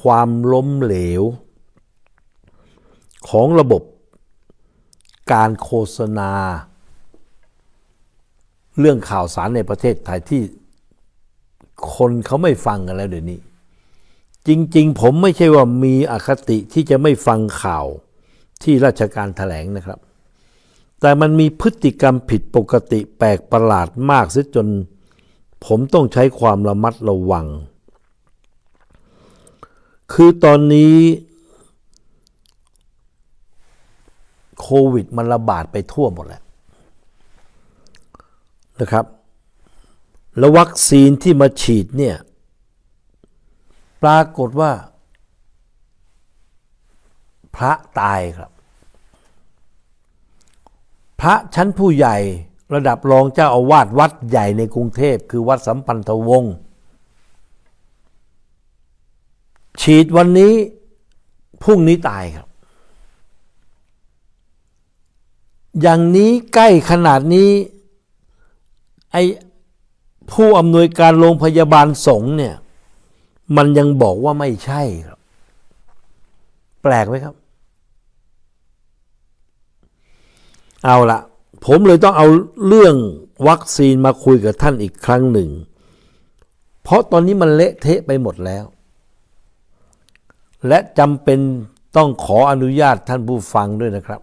ความล้มเหลว ของระบบการโฆษณา เรื่องข่าวสารในประเทศไทยที่คนเขาไม่ฟังกันแล้วเดี๋ยวนี้ จริง ๆ ผมไม่ใช่ว่ามีอคติที่จะไม่ฟังข่าวที่ราชการแถลงนะครับ แต่มันมีพฤติกรรมผิดปกติแปลกประหลาดมากเสียจน ผมต้องใช้ความระมัดระวัง คือตอนนี้โควิดมันระบาดไปทั่วหมดแล้วนะครับ แล้ววัคซีนที่มาฉีดเนี่ย ปรากฏว่า พระตายครับ พระชั้นผู้ใหญ่ระดับรองเจ้าอาวาสวัดใหญ่ในกรุงเทพ คือวัดสัมพันธวงศ์ ฉีดวันนี้พรุ่งนี้ตายครับ อย่างนี้ใกล้ขนาดนี้ ไอผู้อำนวยการโรงพยาบาลสงฆ์เนี่ย มันยังบอกว่าไม่ใช่ครับ แปลกไหมครับ เอาละผมเลยต้องเอาเรื่องวัคซีนมาคุยกับท่านอีกครั้งหนึ่ง เพราะตอนนี้มันเละเทะไปหมดแล้ว และจำเป็นต้องขออนุญาตท่านผู้ฟังด้วยนะครับ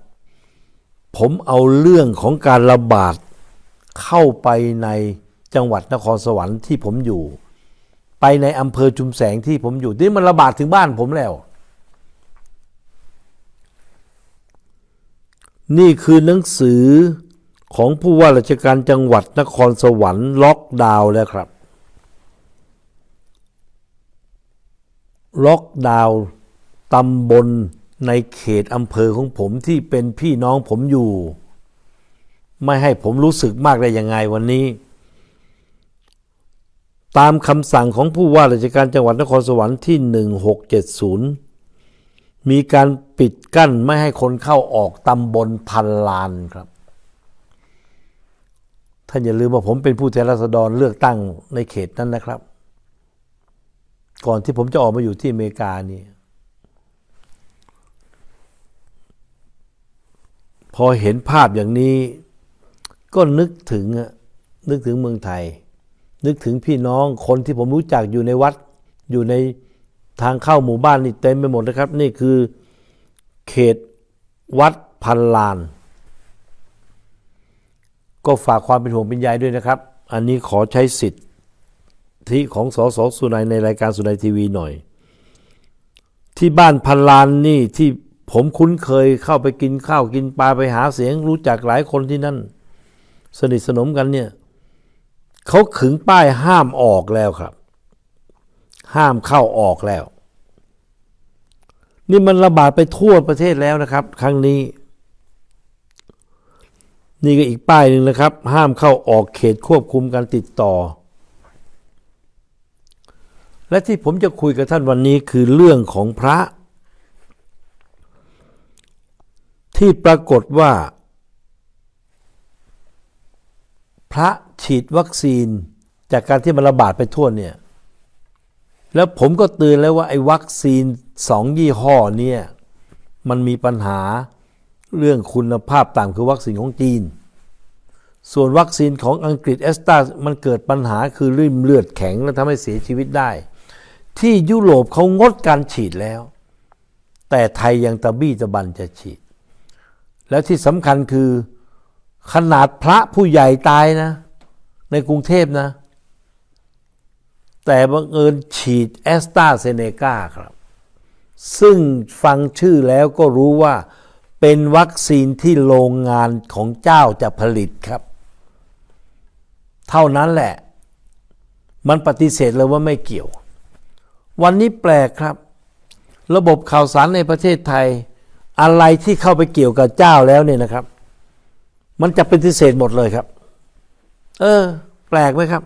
ผมเอาเรื่องของการระบาดเข้าไปในจังหวัดนครสวรรค์ที่ผมอยู่ ไปในอำเภอชุมแสงที่ผมอยู่ที่มันระบาดถึงบ้านผมแล้ว นี่คือหนังสือของผู้ว่าราชการจังหวัดนครสวรรค์ล็อกดาวน์แล้วครับ ล็อกดาวน์ตำบลในเขตอำเภอของผมที่เป็นพี่น้องผมอยู่ ไม่ให้ผมรู้สึกมากได้ยังไงวันนี้ ตามคำสั่งของผู้ว่าราชการจังหวัดนครสวรรค์ที่ 1670 มีการปิดกั้นไม่ให้คนเข้าออกตำบลพันลานครับ ท่านอย่าลืมว่าผมเป็นผู้แทนราษฎรเลือกตั้งในเขตนั้นนะครับ ก่อนที่ผมจะออกมาอยู่ที่อเมริกานี่พอเห็นภาพอย่างนี้ ก็นึกถึงนึกถึงเมืองไทย นึกถึงพี่น้องคนที่ผมรู้จักอยู่ในวัด อยู่ในทางเข้าหมู่บ้านนี่เต็มไปหมดนะครับ นี่คือเขตวัดพันลาน ก็ฝากความเป็นห่วงเป็นใยด้วยนะครับ อันนี้ขอใช้สิทธิ์ ที่ของสสสุนัยในรายการสุนัยทีวีหน่อย ที่บ้านพันลานนี่ที่ผมคุ้นเคยเข้าไปกินข้าวกินปลาไปหาเสียง รู้จักหลายคนที่นั่น สนิทสนมกันเนี่ยเขาขึงป้ายห้ามออกแล้วครับ ห้ามเข้าออกแล้ว นี่มันระบาดไปทั่วประเทศแล้วนะครับ ครั้งนี้ นี่ก็อีกป้ายหนึ่งนะครับ ห้ามเข้าออกเขตควบคุมการติดต่อ และที่ผมจะคุยกับท่านวันนี้คือเรื่องของพระ ที่ปรากฏว่า พระฉีดวัคซีนจากการที่มันระบาดไปทั่วเนี่ย แล้วผมก็เตือนแล้วว่าไอ้วัคซีนสองยี่ห้อเนี่ยมันมีปัญหาเรื่องคุณภาพต่ำคือวัคซีนของจีน ส่วนวัคซีนของอังกฤษแอสตรามันเกิดปัญหาคือริ่มเลือดแข็งและทำให้เสียชีวิตได้ ที่ยุโรปเขางดการฉีดแล้ว แต่ไทยยังตะบี้ตะบันจะฉีด แล้วที่สำคัญคือขนาดพระผู้ใหญ่ตายนะ ในกรุงเทพนะ แต่บังเอิญฉีดแอสตราเซเนกาครับ ซึ่งฟังชื่อแล้วก็รู้ว่าเป็นวัคซีนที่โรงงานของเจ้าจะผลิตครับ เท่านั้นแหละ มันปฏิเสธเลยว่าไม่เกี่ยว วันนี้แปลกครับ ระบบข่าวสารในประเทศไทย อะไรที่เข้าไปเกี่ยวกับเจ้าแล้วเนี่ยนะครับ มันจะปฏิเสธหมดเลยครับ เออ แปลกไหมครับ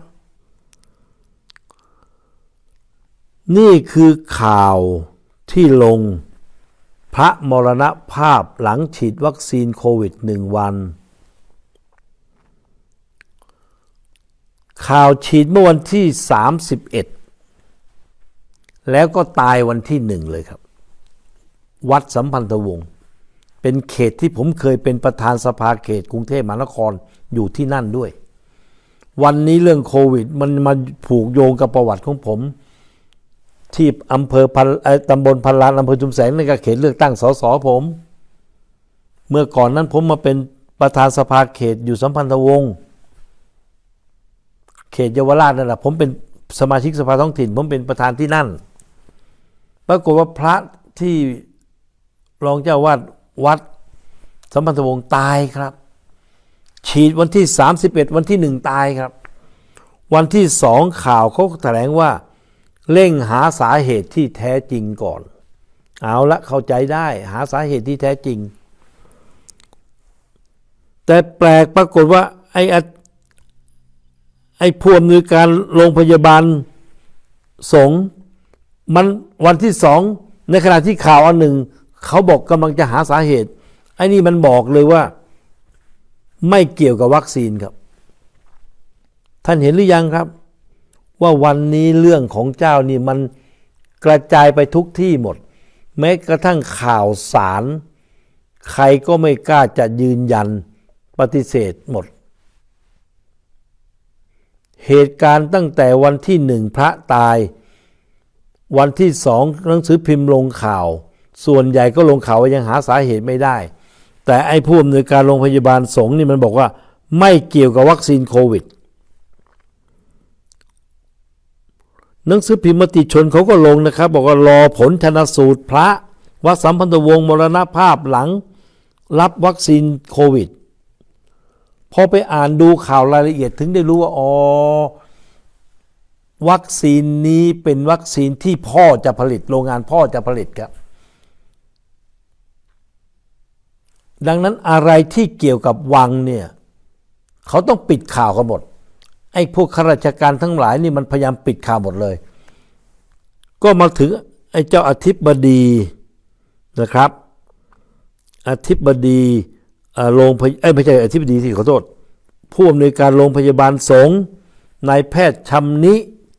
นี่คือข่าวที่ลงพระมรณภาพหลังฉีดวัคซีนโควิดหนึ่งวัน ข่าวฉีดเมื่อวันที่ 31 แล้วก็ตายวันที่หนึ่งเลยครับ วัดสัมพันธวงศ์เป็นเขตที่ผมเคยเป็นประธานสภาเขตกรุงเทพมหานครอยู่ที่นั่นด้วย วันนี้เรื่องโควิด มันมาผูกโยงกับประวัติของผม ที่อำเภอพันตำบลพันลานอำเภอชุมแสงในกเขตเลือกตั้งสสผม เมื่อก่อนนั้นผมมาเป็นประธานสภาเขตอยู่สัมพันธวงศ์เขตเยาวราชนั่นแหละผมเป็นสมาชิกสภาท้องถิ่น ผมเป็นประธานที่นั่น ปรากฏว่าพระที่รองเจ้าวาดวัดสัมพันธวงศ์ตายครับ ฉีดวันที่ 31 วันที่หนึ่งตายครับ วันที่สองข่าวเขาแถลงว่า เร่งหาสาเหตุที่แท้จริงก่อน เอาละเข้าใจได้หาสาเหตุที่แท้จริง แต่แปลกปรากฏว่าไอ้ไอ้ผู้อำนวยการโรงพยาบาลสงฆ์ มันวันที่สองในขณะที่ข่าวอันหนึ่ง เขาบอกกำลังจะหาสาเหตุไอ้นี่มันบอกเลยว่า ไม่เกี่ยวกับวัคซีนครับ ท่านเห็นหรือยังครับ ว่าวันนี้เรื่องของเจ้านี่มันกระจายไปทุกที่หมด แม้กระทั่งข่าวสาร ใครก็ไม่กล้าจะยืนยันปฏิเสธหมด เหตุการณ์ตั้งแต่วันที่หนึ่งพระตาย วันที่สองหนังสือพิมพ์ลงข่าว ส่วนใหญ่ก็ลงข่าวว่ายังหาสาเหตุไม่ได้ แต่ไอ้ผู้อำนวยการโรงพยาบาลสงฆ์นี่มันบอกว่า ไม่เกี่ยวกับวัคซีนโควิดหนังสือพิมพ์มติชนเขาก็ลงนะครับ บอกว่ารอผลชนสูตรพระวัดสัมพันธวงศ์มรณภาพหลัง รับวัคซีนโควิดพอไปอ่านดูข่าวรายละเอียดถึงได้รู้ว่าอ๋อ วัคซีนนี้เป็นวัคซีนที่พ่อจะผลิตโรงงานพ่อจะผลิตครับ ดังนั้นอะไรที่เกี่ยวกับวังเนี่ยเขาต้องปิดข่าวกันหมดไอ้พวกข้าราชการทั้งหลายนี่มันพยายามปิดข่าวหมดเลย ก็มาถึงไอ้เจ้าอธิบดีนะครับ อธิบดีโรงพยเอ้ยไม่ใช่อธิบดีที่ขอโทษผู้อำนวยการโรงพยาบาลสงฆ์นายแพทย์ชำนิ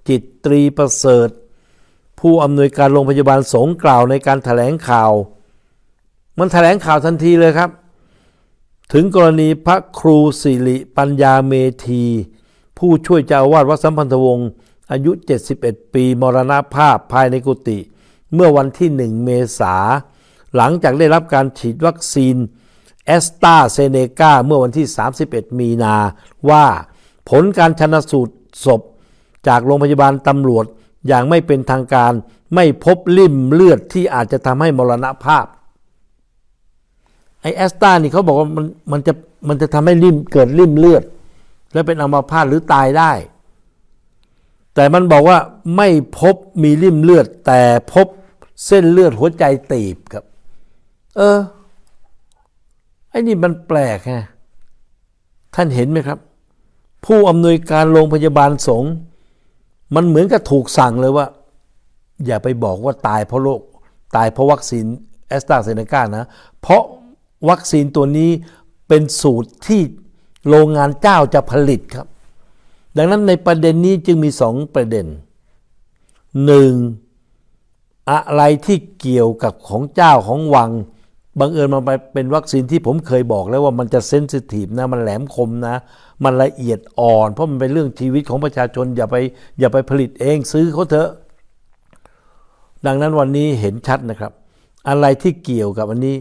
จิตตรีประเสริฐ ผู้อำนวยการโรงพยาบาลสงกล่าวในการแถลงข่าว มันแถลงข่าวทันทีเลยครับ ถึงกรณีพระครูสิริปัญญาเมธี ผู้ช่วยเจ้าอาวาสวัดสัมพันธวงศ์อายุ 71 ปี มรณภาพภายในกุฏิเมื่อวันที่ 1 เมษา หลังจากได้รับการฉีดวัคซีนแอสตราเซเนกาเมื่อวันที่ 31 มีนาว่าผลการชนสูตรศพ จากโรงพยาบาลตำรวจอย่างไม่เป็นทางการไม่พบลิ่มเลือดที่อาจจะทำให้มรณภาพไอแอสตานี่เขาบอกว่ามันมันจะมันจะทำให้ริ่มเกิดริ่มเลือด แล้วเป็นอัมพาตหรือตายได้ แต่มันบอกว่าไม่พบมีริ่มเลือด แต่พบเส้นเลือดหัวใจตีบครับ เออไอ้นี่มันแปลกไงท่านเห็นไหมครับ ผู้อำนวยการโรงพยาบาลสงฆ์ มันเหมือนกับถูกสั่งเลยว่า อย่าไปบอกว่าตายเพราะโรคตายเพราะวัคซีนแอสตราเซเนกานะ เพราะวัคซีนตัวนี้เป็นสูตรที่โรงงานเจ้าจะผลิตครับ ดังนั้นในประเด็นนี้จึงมีสองประเด็นหนึ่งอะไรที่เกี่ยวกับของเจ้าของวัง บังเอิญมันไปเป็นวัคซีนที่ผมเคยบอกแล้วว่ามันจะเซนซิทีฟนะ มันแหลมคมนะ มันละเอียดอ่อน เพราะมันเป็นเรื่องชีวิตของประชาชน อย่าไปอย่าไปผลิตเองซื้อเขาเถอะ ดังนั้นวันนี้เห็นชัดนะครับ อะไรที่เกี่ยวกับอันนี้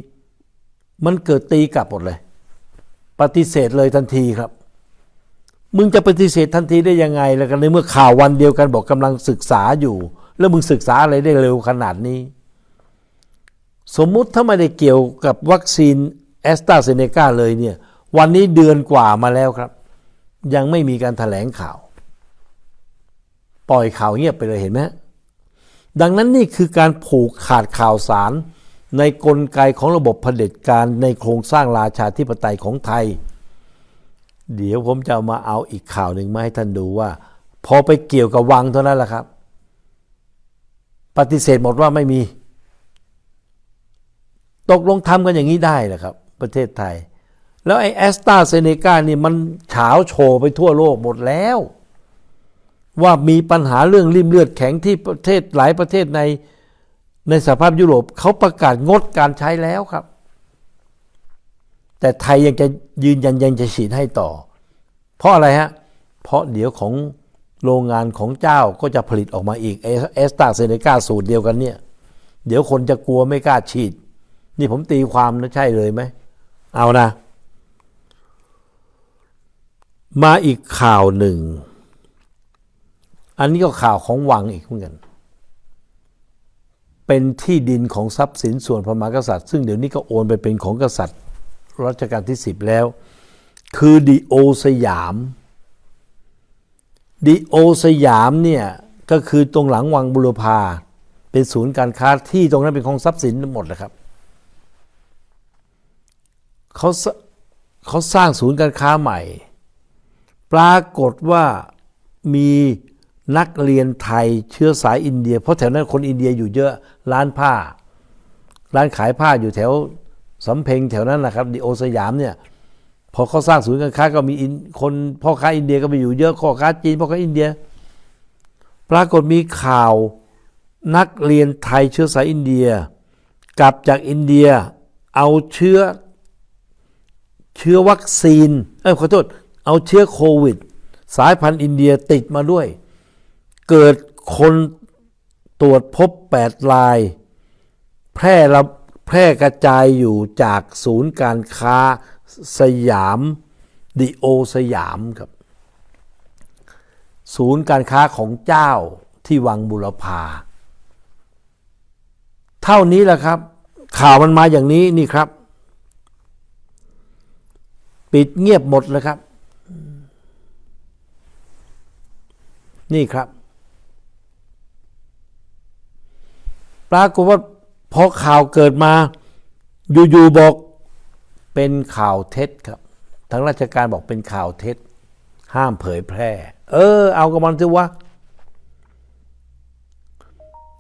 มันเกิดตีกลับหมดเลย ปฏิเสธเลยทันทีครับ มึงจะปฏิเสธทันทีได้ยังไงแล้วกันในเมื่อข่าววันเดียวกันบอกกำลังศึกษาอยู่ แล้วมึงศึกษาอะไรได้เร็วขนาดนี้ สมมุติถ้าไม่ได้เกี่ยวกับวัคซีนแอสตราเซเนกาเลยเนี่ยวันนี้เดือนกว่ามาแล้วครับ ยังไม่มีการถแถลงข่าว ปล่อยข่าวเงียบไปเลยเห็นไหมดังนั้นนี่คือการผูกขาดข่าวสาร ในกลไกของระบบเผด็จการในโครงสร้างราชาธิปไตยของไทย เดี๋ยวผมจะมาเอาอีกข่าวหนึ่งมาให้ท่านดูว่า พอไปเกี่ยวกับวังเท่านั้นแหละครับ ปฏิเสธหมดว่าไม่มี ตกลงทำกันอย่างนี้ได้เหรอครับ ประเทศไทย แล้วไอ้แอสตราเซเนกานี่มันเฉาโชว์ไปทั่วโลกหมดแล้ว ว่ามีปัญหาเรื่องริมเลือดแข็งที่ประเทศหลายประเทศในในสหภาพยุโรปเขาประกาศงดการใช้แล้วครับ แต่ไทยยังจะยืนยันยังจะฉีดให้ต่อ เพราะอะไรฮะ เพราะเดี๋ยวของโรงงานของเจ้าก็จะผลิตออกมาอีกเอสตาเซเนกาสูตรเดียวกันเนี่ย เดี๋ยวคนจะกลัวไม่กล้าฉีด นี่ผมตีความนะใช่เลยไหม เอานะ มาอีกข่าวหนึ่ง อันนี้ก็ข่าวของวังอีกเหมือนกัน เป็นที่ดินของทรัพย์สินส่วนพระมหากษัตริย์ ซึ่งเดี๋ยวนี้ก็โอนไปเป็นของกษัตริย์รัชกาลที่สิบแล้ว คือดีโอสยามดีโอสยามเนี่ยก็คือตรงหลังวังบุรพาเป็นศูนย์การค้าที่ตรงนั้นเป็นของทรัพย์สินหมดเลยครับ เขาเขาสร้างศูนย์การค้าใหม่ ปรากฏว่ามีนักเรียนไทยเชื้อสายอินเดีย เพราะแถวนั้นคนอินเดียอยู่เยอะร้านผ้า ร้านขายผ้าอยู่แถวสำเพ็งแถวนั้นนะครับดิโอสยามเนี่ยพอเขาสร้างศูนย์การค้าก็มีคนพ่อค้าอินเดียก็ไปอยู่เยอะพ่อค้าจีนพ่อค้าอินเดีย ปรากฏมีข่าวนักเรียนไทยเชื้อสายอินเดีย กลับจากอินเดีย เอาเชื้อ ชื้อวัคซีนเอ้ยขอโทษ เอาเชื้อโควิด สายพันธุ์อินเดียติดมาด้วย เกิดคนตรวจพบ8ราย แพร่ระแพร่กระจายอยู่จากศูนย์การค้าสยามดิโอสยามครับ ศูนย์การค้าของเจ้าที่วังบุรพา เท่านี้แหละครับ ข่าวมันมาอย่างนี้นี่ครับ ปิดเงียบหมดเลยครับ นี่ครับ ปรากฏว่าพอข่าวเกิดมา อยู่ๆบอกเป็นข่าวเท็จครับทางราชการบอกเป็นข่าวเท็จ ห้ามเผยแพร่ เออ เอากับมันสิวะ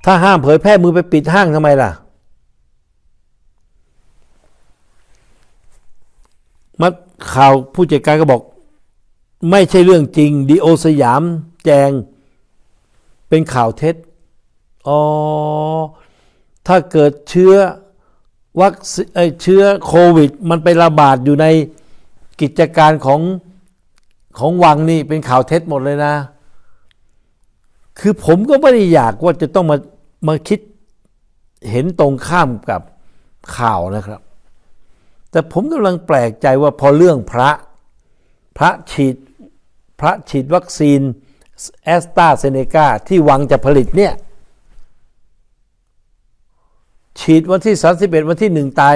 ถ้าห้ามเผยแพร่มือไปปิดห้างทำไมล่ะ มา ข่าวผู้จัดการก็บอก ไม่ใช่เรื่องจริงดีโอสยามแจงเป็นข่าวเท็จอ๋อถ้าเกิดเชื้อวัคซีนเชื้อโควิด มันไประบาดอยู่ในกิจการของของวังนี่เป็นข่าวเท็จหมดเลยนะ คือผมก็ไม่ได้อยากว่าจะต้องมามาคิดเห็นตรงข้ามกับข่าวนะครับ แต่ผมกำลังแปลกใจว่าพอเรื่องพระ พระฉีดพระฉีดวัคซีนแอสตราเซเนกาที่วังจะผลิตเนี่ย ฉีดวันที่ 31 วันที่หนึ่งตาย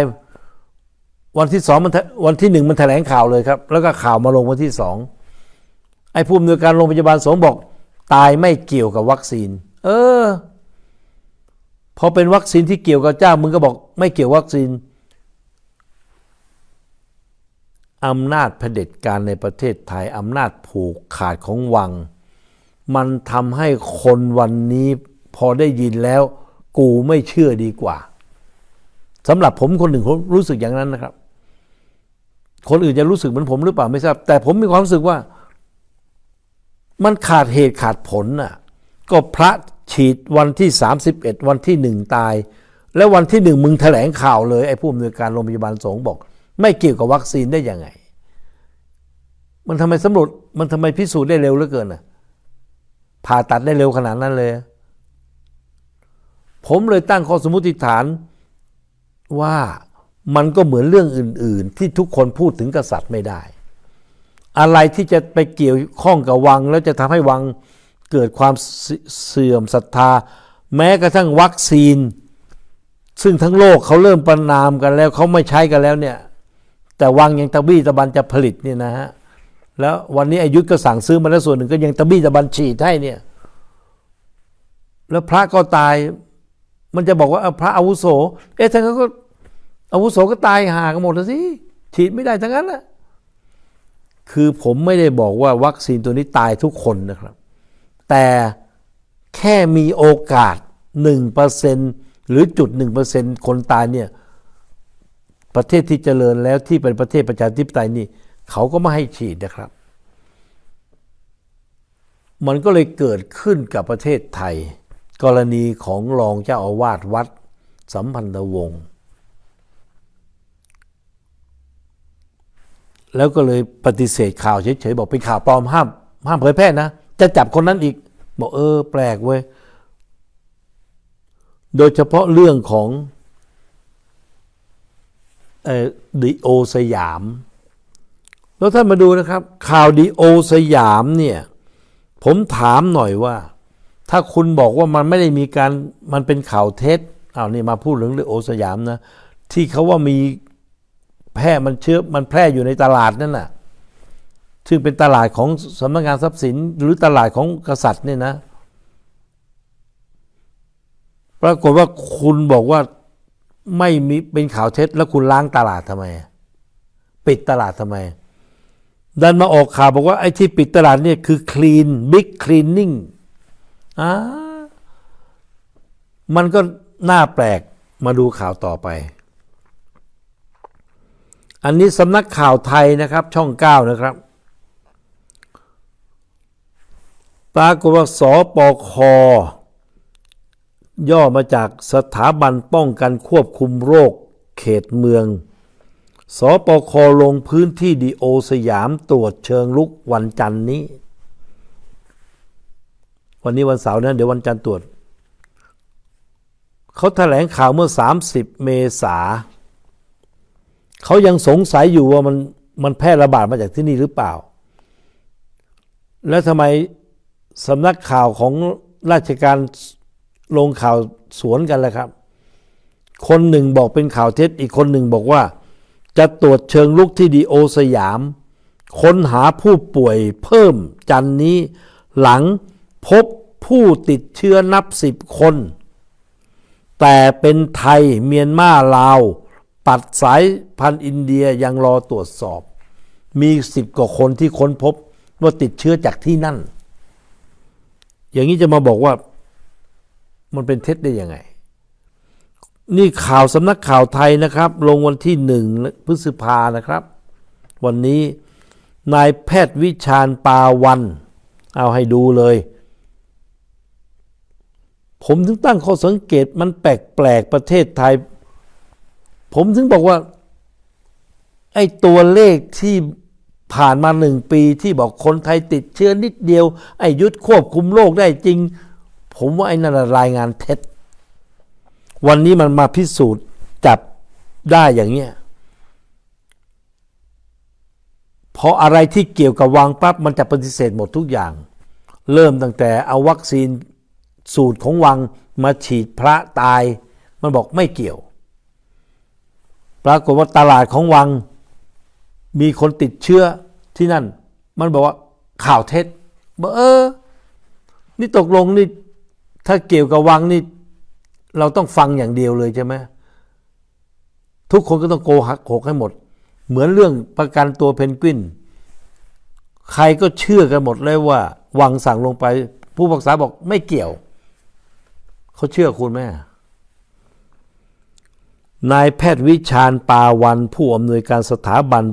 วันที่สองมันวันที่หนึ่งมันแถลงข่าวเลยครับ แล้วก็ข่าวมาลงวันที่สองไอ้ผู้อำนวยการโรงพยาบาลสงบอก ตายไม่เกี่ยวกับวัคซีน เออ พอเป็นวัคซีนที่เกี่ยวกับเจ้ามึงก็บอก ไม่เกี่ยววัคซีน อำนาจเผด็จการในประเทศไทยอำนาจผูกขาดของวัง มันทำให้คนวันนี้พอได้ยินแล้วกูไม่เชื่อดีกว่าสำหรับผมคนหนึ่งผมรู้สึกอย่างนั้นนะครับ คนอื่นจะรู้สึกเหมือนผมหรือเปล่าไม่ทราบ แต่ผมมีความรู้สึกว่า มันขาดเหตุขาดผลน่ะก็พระฉีดวันที่ 31 วันที่หนึ่งตาย แล้ววันที่หนึ่งมึงแถลงข่าวเลยไอ้ผู้อำนวยการโรงพยาบาลสงบอก ไม่เกี่ยวกับวัคซีนได้ยังไง มันทำไมสำรวจมันทำไมพิสูจน์ได้เร็วเหลือเกินน่ะผ่าตัดได้เร็วขนาดนั้นเลย ผมเลยตั้งข้อสมมติฐานว่ามันก็เหมือนเรื่องอื่น ๆ ที่ทุกคนพูดถึงกษัตริย์ไม่ได้ อะไรที่จะไปเกี่ยวข้องกับวัง แล้วจะทำให้วังเกิดความเสื่อมศรัทธา แม้กระทั่งวัคซีน ซึ่งทั้งโลกเขาเริ่มประนามกันแล้วเขาไม่ใช้กันแล้วเนี่ย แต่วังยังตะบี้ตะบันจะผลิตเนี่ยนะฮะแล้ววันนี้อายุก็สั่งซื้อมาแล้วส่วนหนึ่งก็ยังตะบี้ตะบันฉีดให้เนี่ย แล้วพระก็ตาย มันจะบอกว่าพระอาวุโส เอ๊ะทั้งนั้นก็อาวุโสก็ตายหากันหมดแล้วสิฉีดไม่ได้ทั้งนั้นแหละคือผมไม่ได้บอกว่าวัคซีนตัวนี้ตายทุกคนนะครับ แต่แค่มีโอกาส 1%หรือจุด 1%คนตายเนี่ย ประเทศที่เจริญแล้วที่เป็นประเทศประชาธิปไตยนี่เขาก็ไม่ให้ฉีดนะครับ มันก็เลยเกิดขึ้นกับประเทศไทย กรณีของรองเจ้าอาวาสวัด สัมพันธวงศ์แล้วก็เลยปฏิเสธข่าวเฉยๆบอกเป็นข่าวปลอมห้ามห้ามเผยแพร่นะ จะจับคนนั้นอีก บอกเออ แปลกเว้ย โดยเฉพาะเรื่องของ ดีโอสยาม แล้วท่านมาดูนะครับ ข่าวดีโอสยามเนี่ยผมถามหน่อยว่า ถ้าคุณบอกว่ามันไม่ได้มีการมันเป็นข่าวเท็จเอานี่มาพูดเรื่องดีโอสยามนะที่เขาว่ามีแพร่มันเชื้อมันแพร่อยู่ในตลาดนั่นน่ะซึ่งเป็นตลาดของสำนักงานทรัพย์สิน หรือตลาดของกษัตริย์เนี่ยนะ ปรากฏว่าคุณบอกว่า ไม่มีเป็นข่าวเท็จ แล้วคุณล้างตลาดทำไม ปิดตลาดทำไม ดันมาออกข่าวบอกว่าไอ้ที่ปิดตลาดเนี่ยคือ clean big cleaning อ่ามันก็น่าแปลกมาดูข่าวต่อไป อันนี้สำนักข่าวไทยนะครับ ช่องเก้านะครับปรากฏว่าสปค ย่อมาจากสถาบันป้องกันควบคุมโรค เขตเมือง สปคลงพื้นที่ดีโอสยามตรวจเชิงลุกวันจันนี้ วันนี้วันเสาร์นะเดี๋ยววันจันทร์ตรวจ เขาแถลงข่าวเมื่อ 30 เมษา เขายังสงสัยอยู่ว่ามันมันแพร่ระบาดมาจากที่นี่หรือเปล่า แล้วทำไมสำนักข่าวของราชการ ลงข่าวสวนกันแล่ะครับ คนหนึ่งบอกเป็นข่าวเท็จ อีกคนหนึ่งบอกว่า จะตรวจเชิงลุกที่ดีโอสยาม ค้นหาผู้ป่วยเพิ่มจันนี้ หลังพบผู้ติดเชื้อนับสิบคน แต่เป็นไทยเมียนมาลาว ปัดสายพันธุ์อินเดียยังรอตรวจสอบ มีสิบกว่าคนที่ค้นพบว่าติดเชื้อจากที่นั่น อย่างนี้จะมาบอกว่า มันเป็นเท็จได้ยังไง นี่ข่าวสำนักข่าวไทยนะครับ ลงวันที่หนึ่งพฤษภานะครับ วันนี้นายแพทย์วิชาญปาวัน เอาให้ดูเลย ผมถึงตั้งข้อสังเกตมันแปลกๆประเทศไทย ผมถึงบอกว่า ไอ้ตัวเลขที่ผ่านมาหนึ่งปีที่บอกคนไทยติดเชื้อนิดเดียว ไอ้ยุดควบคุมโรคได้จริง ผมว่าไอ้นั่นรายงานเท็จ วันนี้มันมาพิสูจน์จับได้อย่างเงี้ยพออะไรที่เกี่ยวกับวังปั๊บมันจะปฏิเสธหมดทุกอย่าง เริ่มตั้งแต่เอาวัคซีนสูตรของวังมาฉีดพระตาย มันบอกไม่เกี่ยว ปรากฏว่าตลาดของวัง มีคนติดเชื้อที่นั่น มันบอกว่าข่าวเท็จบอกเออ นี่ตกลงนี่ ถ้าเกี่ยวกับวังนี่เราต้องฟังอย่างเดียวเลยใช่ไหมทุกคนก็ต้องโกหกโกให้หมด เหมือนเรื่องประกันตัวเพนกวิน ใครก็เชื่อกันหมดเลยว่า วังสั่งลงไป ผู้ปรึกษาบอกไม่เกี่ยว เขาเชื่อคุณไหมนายแพทย์วิชาญปาวัน ผู้อำนวยการสถาบัน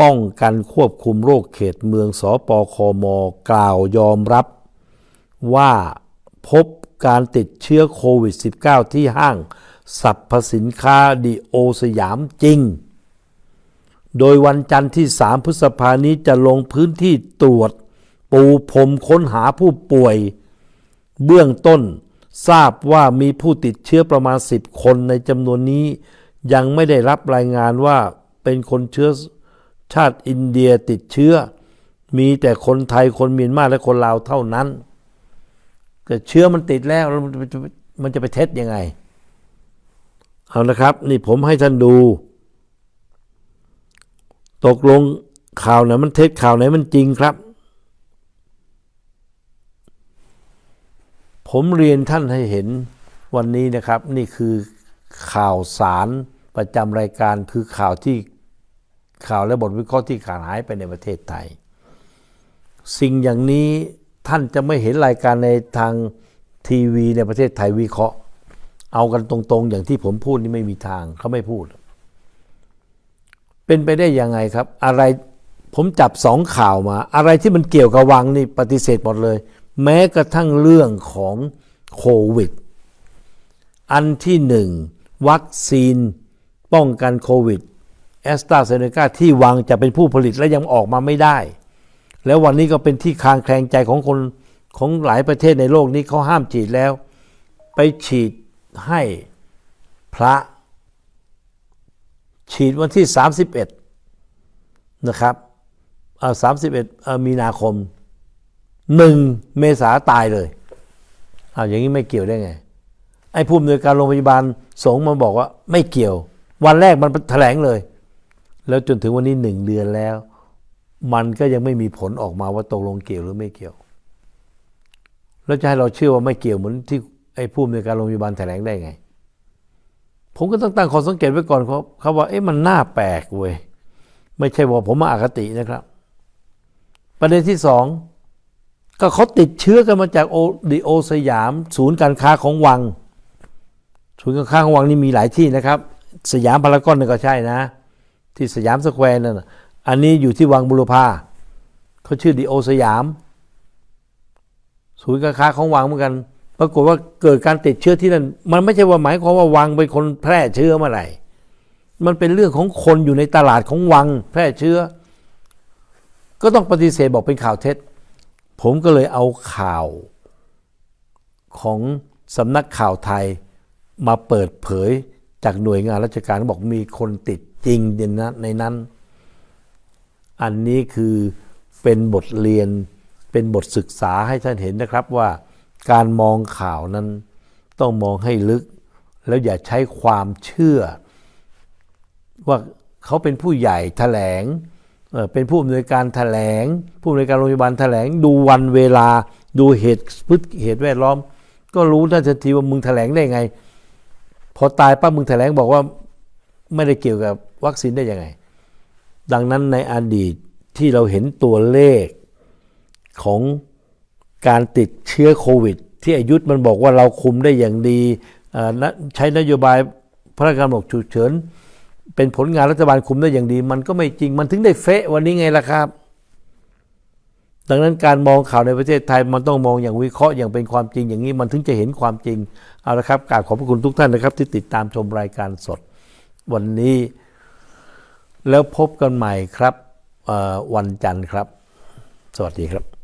ป้องกันควบคุมโรคเขตเมืองสอปคมกล่าวยอมรับว่า พบการติดเชื้อโควิด -19 ที่ห้างสรรพสินค้าดีโอสยามจริง โดยวันจันทร์ที่ 3 พฤษภานี้จะลงพื้นที่ตรวจ ปูพรมค้นหาผู้ป่วย เบื้องต้นทราบว่ามีผู้ติดเชื้อประมาณ 10 คนในจำนวนนี้ ยังไม่ได้รับรายงานว่าเป็นคนเชื้อชาติอินเดียติดเชื้อ มีแต่คนไทยคนเมียนมาและคนลาวเท่านั้น แต่เชื้อมันติดแล้วมันจะไปเท็จยังไง เอานะครับ นี่ผมให้ท่านดู ตกลงข่าวไหนมันเท็จข่าวไหนมันจริงครับ ผมเรียนท่านให้เห็นวันนี้นะครับ นี่คือข่าวสารประจำรายการคือข่าวที่ข่าวและบทวิเคราะห์ที่ขาดหายไปในประเทศไทย สิ่งอย่างนี้ ท่านจะไม่เห็นรายการในทางทีวีในประเทศไทยวิเคราะห์ เอากันตรงๆ อย่างที่ผมพูดนี่ไม่มีทางเขาไม่พูด เป็นไปได้ยังไงครับ อะไรผมจับสองข่าวมา อะไรที่มันเกี่ยวกับวังนี่ปฏิเสธหมดเลย แม้กระทั่งเรื่องของโควิด อันที่หนึ่งวัคซีนป้องกันโควิดแอสตราเซเนกาที่วังจะเป็นผู้ผลิตและยังออกมาไม่ได้ แล้ววันนี้ก็เป็นที่คางแคลงใจของคนของหลายประเทศในโลกนี้เขาห้ามฉีดแล้ว ไปฉีดให้พระ ฉีดวันที่ 31 นะครับเอ่อ31เอ่อมีนาคม1เมษาตายเลยอ้าวอย่างนี้ไม่เกี่ยวได้ไง ไอ้ผู้อำนวยการโรงพยาบาลสงมันบอกว่าไม่เกี่ยว วันแรกมันแถลงเลย แล้วจนถึงวันนี้หนึ่งเดือนแล้ว มันก็ยังไม่มีผลออกมาว่าตกลงเกี่ยวหรือไม่เกี่ยว แล้วจะให้เราเชื่อว่าไม่เกี่ยวเหมือนที่ไอ้ผู้อำนวยการโรงพยาบาลแถลงได้ไง ผมก็ต้องตั้งข้อสังเกตไว้ก่อนเขาเขาว่าเอ๊ะมันน่าแปลกเว้ยไม่ใช่ว่าผมมาอคตินะครับ ประเด็นที่สองก็เขาติดเชื้อกันมาจากโอดีโอสยาม ศูนย์การค้าของวัง ศูนย์การค้าของวังนี่มีหลายที่นะครับ สยามพารากอนนี่ก็ใช่นะ ที่สยามสแควร์นั่นนะ อันนี้อยู่ที่วังบุรพาเขาชื่อดีโอสยาม ศูนย์การค้าของวังเหมือนกัน ปรากฏว่าเกิดการติดเชื้อที่นั่น มันไม่ใช่ว่าหมายความว่าวังเป็นคนแพร่เชื้อเมื่อไหร่ มันเป็นเรื่องของคนอยู่ในตลาดของวังแพร่เชื้อ ก็ต้องปฏิเสธบอกเป็นข่าวเท็จ ผมก็เลยเอาข่าวของสำนักข่าวไทยมาเปิดเผยจากหน่วยงานราชการบอกมีคนติดจริงในนั้นในนั้น อันนี้คือเป็นบทเรียนเป็นบทศึกษาให้ท่านเห็นนะครับว่าการมองข่าวนั้นต้องมองให้ลึก แล้วอย่าใช้ความเชื่อ ว่าเขาเป็นผู้ใหญ่แถลงเป็นผู้อำนวยการแถลง ผู้อำนวยการโรงพยาบาลแถลง ดูวันเวลาดูเหตุพฤติเหตุแวดล้อม ก็รู้ทันทีว่ามึงแถลงได้ไง พอตายป้ามึงแถลงบอกว่าไม่ได้เกี่ยวกับวัคซีนได้ยังไง ดังนั้นในอดีตที่เราเห็นตัวเลขของการติดเชื้อโควิด ที่อายุธมันบอกว่าเราคุมได้อย่างดีใช้นโยบายพระราชกำหนดฉุกเฉินเป็นผลงานรัฐบาลคุมได้อย่างดี มันก็ไม่จริงมันถึงได้เฟะวันนี้ไงล่ะครับ ดังนั้นการมองข่าวในประเทศไทยมันต้องมองอย่างวิเคราะห์อย่างเป็นความจริงอย่างนี้มันถึงจะเห็นความจริงเอาละครับกราบขอบพระคุณทุกท่านนะครับ ที่ติดตามชมรายการสด วันนี้ แล้วพบกันใหม่ครับวันจันทร์ครับ สวัสดีครับ